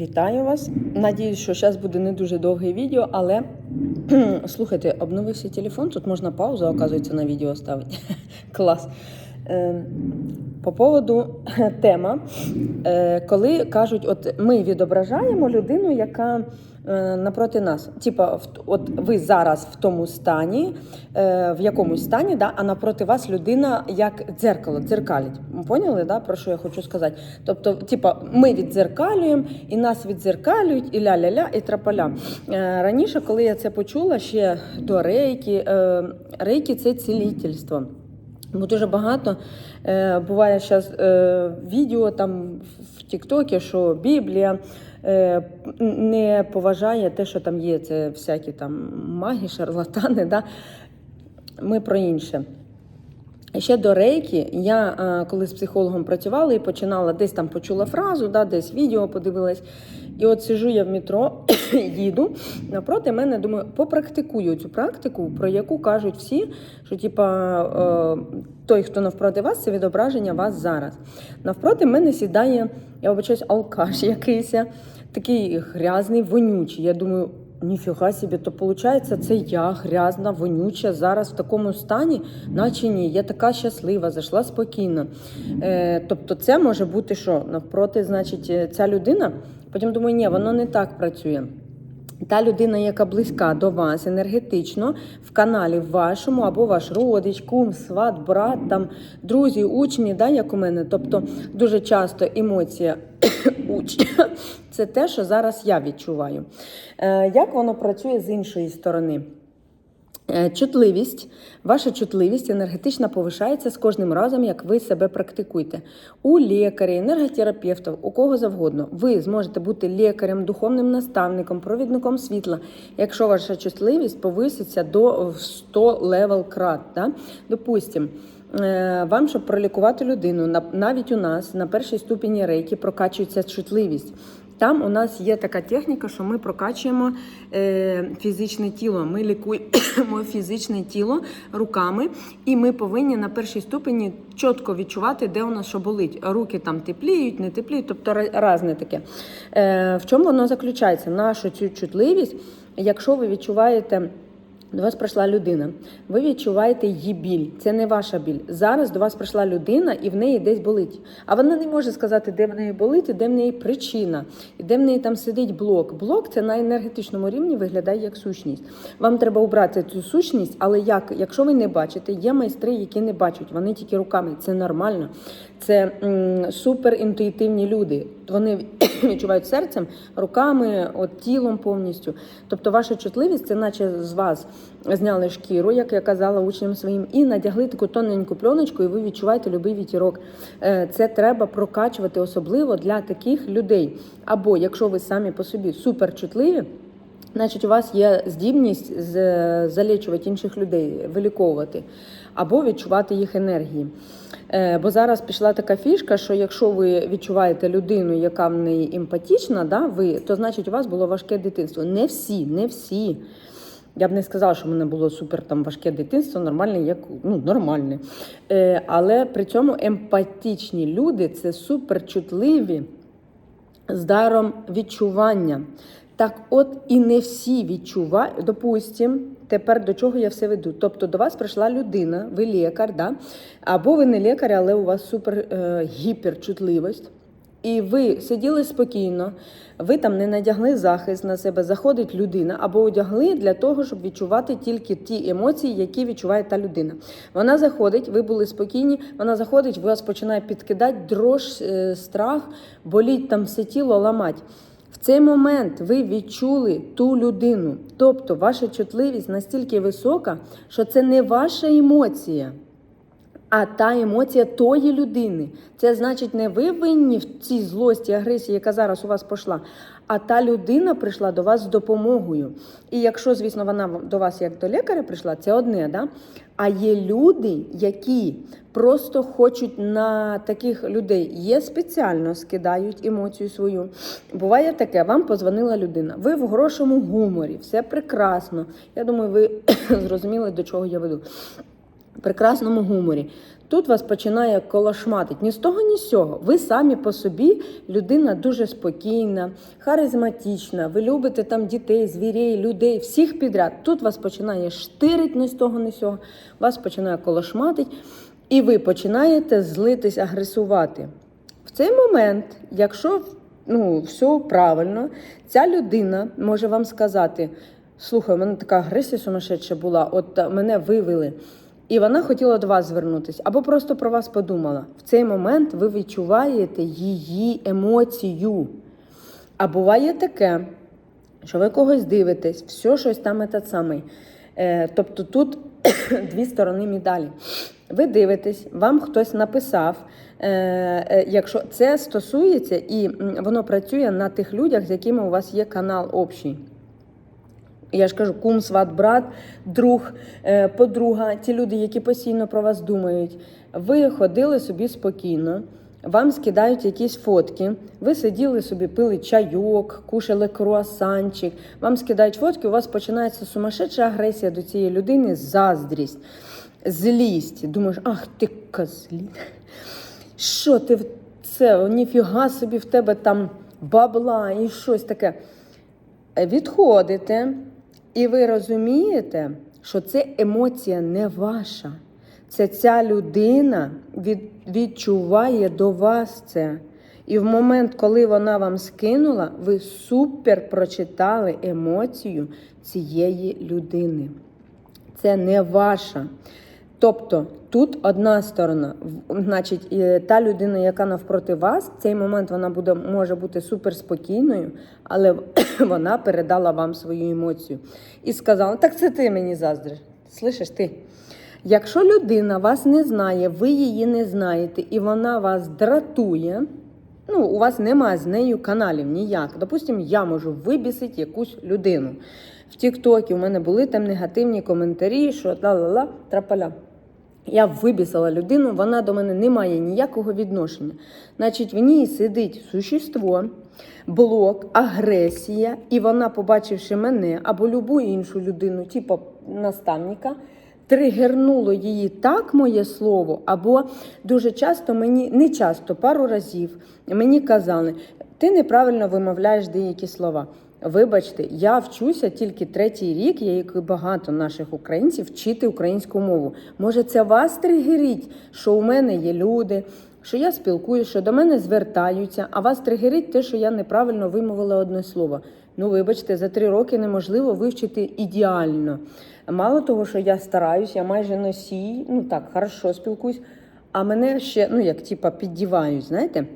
Вітаю вас. Надіюсь, що зараз буде не дуже довге відео, але слухайте, обновився телефон. Тут можна паузу, оказується, на відео ставити. Клас. Е, По поводу тема, Е, коли кажуть, от ми відображаємо людину, яка напроти нас. Типа, от ви зараз в тому стані, е, в якомусь стані, да, а напроти вас людина як дзеркало, дзеркалить. Поняли, да, про що я хочу сказати? Тобто, типа, ми віддзеркалюємо, і нас віддзеркалюють, і ля-ля-ля, і трапаля. Е, Раніше, коли я це почула, ще до рейки, е, рейки це цілительство. Бо дуже багато е, буває зараз е, відео там в Тіктокі, що Біблія е, не поважає те, що там є. Це всякі там маги, шарлатани. Да? Ми про інше. Ще до рейки, я е, коли з психологом працювала і починала, десь там почула фразу, да, десь відео подивилась. І от сижу я в метро, їду напроти мене, думаю, попрактикую цю практику, про яку кажуть всі, що типа е, той, хто навпроти вас, це відображення вас зараз. Навпроти мене сідає, я вибачаюсь, алкаш якийсь, такий грязний, вонючий. Я думаю, Ніфіга собі, то виходить, це я грязна, вонюча, зараз в такому стані, наче ні, я така щаслива, зайшла спокійно. Е, тобто, це може бути що? Навпроти, значить, е, ця людина. Потім думаю, ні, воно не так працює. Та людина, яка близька до вас енергетично, в каналі вашому, або ваш родич, кум, сват, брат, там, друзі, учні, да, як у мене. Тобто дуже часто емоція учня це те, що зараз я відчуваю. Е, Як воно працює з іншої сторони? Е, Чутливість, ваша чутливість енергетична повишається з кожним разом, як ви себе практикуєте. У лікаря, енерготерапевтів, у кого завгодно. Ви зможете бути лікарем, духовним наставником, провідником світла, якщо ваша чутливість повиситься до 100 левел крат. Да? Допустим, вам, щоб пролікувати людину, навіть у нас на першій ступені рейки прокачується чутливість. Там у нас є така техніка, що ми прокачуємо е, фізичне тіло. Ми лікуємо фізичне тіло руками, і ми повинні на першій ступені чітко відчувати, де у нас що болить. Руки там тепліють, не тепліють, тобто ра- різне таке. Е, в чому воно заключається? Нашу цю чутливість, якщо ви відчуваєте. До вас прийшла людина. Ви відчуваєте її біль. Це не ваша біль. Зараз до вас прийшла людина і в неї десь болить. А вона не може сказати, де в неї болить, і де в неї причина, і де в неї там сидить блок. Блок це на енергетичному рівні виглядає як сущність. Вам треба убрати цю сущність, але як, якщо ви не бачите, є майстри, які не бачать, вони тільки руками. Це нормально. Це суперінтуїтивні люди. Вони відчувають серцем, руками, от тілом повністю. Тобто, ваша чутливість це наче з вас зняли шкіру, як я казала учням своїм, і надягли таку тоненьку пленочку, і ви відчуваєте любий вітірок. Е, Це треба прокачувати особливо для таких людей. Або якщо ви самі по собі суперчутливі. Значить, у вас є здібність залічувати інших людей, виліковувати або відчувати їх енергії. Е, Бо зараз пішла така фішка, що якщо ви відчуваєте людину, яка в неї емпатічна, да, ви, то значить у вас було важке дитинство. Не всі, не всі. Я б не сказала, що в мене було супер там важке дитинство, нормальне, як ну, нормальне. Е, але при цьому емпатичні люди це суперчутливі з даром відчування. Так от і не всі відчувають, допустим, тепер до чого я все веду. Тобто до вас прийшла людина, ви лікар, да? або ви не лікар, але у вас супер е, гіперчутливість. І ви сиділи спокійно, ви там не надягли захист на себе, заходить людина, або одягли для того, щоб відчувати тільки ті емоції, які відчуває та людина. Вона заходить, ви були спокійні, вона заходить, вас починає підкидати дрож, е, страх, боліть там все тіло, ламать. Цей момент ви відчули ту людину. Тобто ваша чутливість настільки висока, що це не ваша емоція. А та емоція тої людини. Це значить, не ви винні в цій злості, агресії, яка зараз у вас пішла, а та людина прийшла до вас з допомогою. І якщо, звісно, вона до вас як до лікаря прийшла, це одне, да? А є люди, які просто хочуть на таких людей є спеціально скидають емоцію свою. Буває таке, вам позвонила людина. Ви в хорошому гуморі, все прекрасно. Я думаю, ви зрозуміли, до чого я веду прекрасному гуморі. Тут вас починає колошматить. Ні з того, ні з цього. Ви самі по собі людина дуже спокійна, харизматична. Ви любите там дітей, звірей, людей, всіх підряд. Тут вас починає штирить ні з того, ні з цього. Вас починає колошматить, і ви починаєте злитись, агресувати. В цей момент, якщо ну, все правильно, ця людина може вам сказати: слухай, у мене така агресія сумасшедша була, от мене вивели. І вона хотіла до вас звернутися, або просто про вас подумала. В цей момент ви відчуваєте її емоцію. А буває таке, що ви когось дивитесь, все щось там этот самий. Е, тобто тут дві сторони медалі. Ви дивитесь, вам хтось написав. Е, е, якщо це стосується і воно працює на тих людях, з якими у вас є канал общий. Я ж кажу, кум, сват, брат, друг, е, подруга, ті люди, які постійно про вас думають. Ви ходили собі спокійно, вам скидають якісь фотки, ви сиділи собі, пили чайок, кушали круасанчик, вам скидають фотки, у вас починається сумасшедша агресія до цієї людини, заздрість, злість. Думаєш, ах ти козлі. Що ти в це? Ніфіга собі в тебе там бабла і щось таке відходите, і ви розумієте, що це емоція не ваша. Це ця людина від, відчуває до вас це. І в момент, коли вона вам скинула, ви супер прочитали емоцію цієї людини. Це не ваша. Тобто тут одна сторона, значить, та людина, яка навпроти вас, в цей момент вона буде, може бути суперспокійною, але вона передала вам свою емоцію і сказала: так це ти мені заздриш. Слышиш ти? Якщо людина вас не знає, ви її не знаєте, і вона вас дратує, ну, у вас немає з нею каналів ніяк. Допустимо, я можу вибісити якусь людину. В Тіктокі у мене були там негативні коментарі, що ла-ла-ла, трапаля. Я вибісила людину, вона до мене не має ніякого відношення. Значить, в ній сидить существо, блок, агресія, і вона, побачивши мене або любу іншу людину, типу наставника, тригернуло її так моє слово, або дуже часто мені, не часто, пару разів мені казали, ти неправильно вимовляєш деякі слова. Вибачте, я вчуся тільки третій рік, я як і багато наших українців вчити українську мову. Може, це вас тригерить, що у мене є люди, що я спілкуюся, що до мене звертаються, а вас тригерить те, що я неправильно вимовила одне слово. Ну, вибачте, за три роки неможливо вивчити ідеально. Мало того, що я стараюсь, я майже носій, ну так, хорошо спілкуюсь, а мене ще, ну як типа, піддівають, знаєте?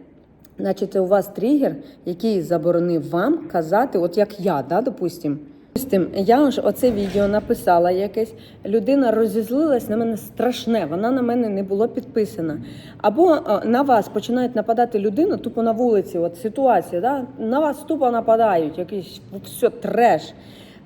Значить, це у вас тригер, який заборонив вам казати, от як я, да, допустим. Допустим, я ж оце відео написала якесь, людина розізлилась на мене страшне, вона на мене не була підписана. Або е, на вас починають нападати людина, тупо на вулиці, от ситуація, да? на вас тупо нападають, якийсь все треш.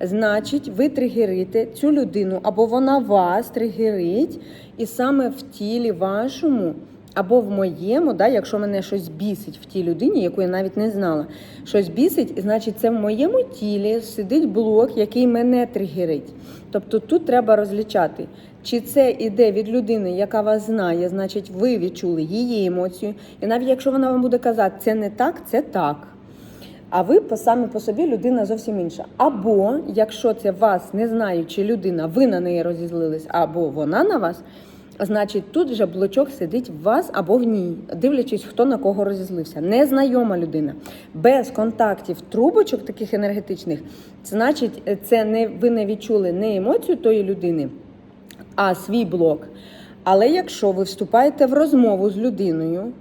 Значить, ви тригерите цю людину, або вона вас тригерить, і саме в тілі вашому, або в моєму, да, якщо мене щось бісить в тій людині, яку я навіть не знала, щось бісить, значить, це в моєму тілі сидить блок, який мене тригерить. Тобто тут треба розлічати, чи це іде від людини, яка вас знає, значить, ви відчули її емоцію. І навіть якщо вона вам буде казати, це не так, це так. А ви самі по собі людина зовсім інша. Або якщо це вас не знаючи людина, ви на неї розізлились, або вона на вас, значить тут вже блочок сидить в вас або в ній, дивлячись, хто на кого розізлився. Незнайома людина, без контактів трубочок таких енергетичних, значить, це не ви не відчули не емоцію тої людини, а свій блок. Але якщо ви вступаєте в розмову з людиною,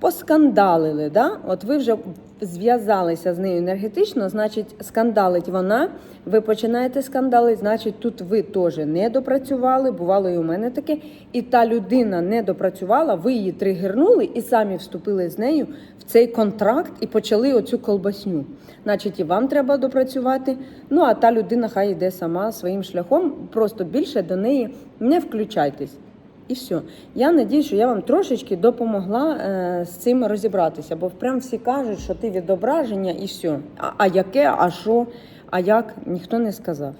поскандалили, да? от ви вже зв'язалися з нею енергетично, значить, скандалить вона, ви починаєте скандалити, значить, тут ви теж не допрацювали, бувало і у мене таке, і та людина не допрацювала, ви її тригернули і самі вступили з нею в цей контракт і почали оцю колбасню. Значить, і вам треба допрацювати. Ну а та людина хай йде сама своїм шляхом, просто більше до неї не включайтесь. І все. Я надію, що я вам трошечки допомогла е, з цим розібратися, бо прям всі кажуть, що ти відображення і все. А, а яке, а що, а як, ніхто не сказав.